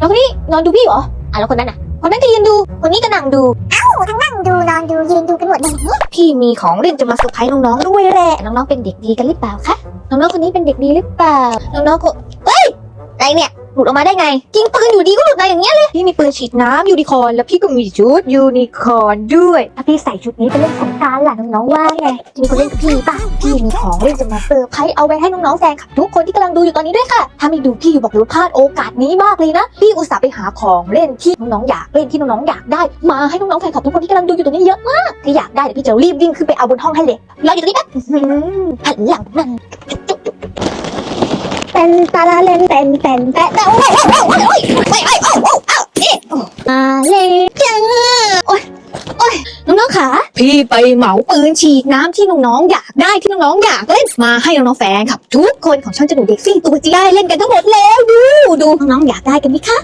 แล้วคนนี้นอนดูพี่เหรออะแล้วคนนั้นอะ คนนั้นก็ยืนดู คนนี้ก็นั่งดูทั้งนั่งดูนอนดูยืนดูกันหมดเลยอย่างนี้พี่มีของเล่นจะมาเซอร์ไพรส์น้องๆด้วยแหละ น้องๆเป็นเด็กดีกันหรือเปล่าคะ น้องๆคนนี้เป็นเด็กดีหรือเปล่า น้องๆก็เฮ้ย อะไรเนี่ย หลุดออกมาได้ไงยิงปืนอยู่ดีก็หลุดมาอย่างเงี้ยเลยพี่มีปืนฉีดน้ำยูนิคอร์นแล้วพี่ก็มีชุดยูนิคอร์นด้วยถ้าพี่ใส่ชุดนี้ไปเล่นสงกรารล่ะน้องๆว่าไงจะมีคนเล่นกับพี่ป่ะพี่มีของเล่นจะมาเซอร์ไพรส์เอาไว้ให้น้องๆแฟนคลับทุกคนที่กำลังดูอยู่ตอนนี้ด้วยค่ะถ้าไม่ดูพี่บอกเลยว่าพลาดโอกาสนี้มากเลยนะพี่อุตส่าห์ไปหาของเล่นที่น้องๆอยากเล่นที่น้องๆอยากได้ มาให้น้องๆแฟนคลับทุกคนที่กำลังดูอยู่ตรงนี้เยอะมากถ้าอยากได้เดี๋ยวพี่จะรีบวิ่งขึ้นไปเอาบนห้องให้เลยรออยู่ตรงนี้แป๊บอื้อหือหันหลังมัน เป็นตาลาเล่นเป็นเป็นเต่แต่โอ้ยโอ้ยโอ้ยโอ้ยโอ้ยโอ้ยโอ้ยโอ้ยเอ๊ะมาเลยจังโอ้ยโอ้ยน้องๆขาพี่ไปเหมาปืนฉีดน้ำที่น้องๆอยากได้ที่น้องๆอยากเล่นมาให้น้องๆแฟนครับ ทุกคนของช่องจนูเด็กซี่ตัวจีได้เล่นกันทั้งหมดแล้วดูดูน้องๆอยากได้กันไหมคะ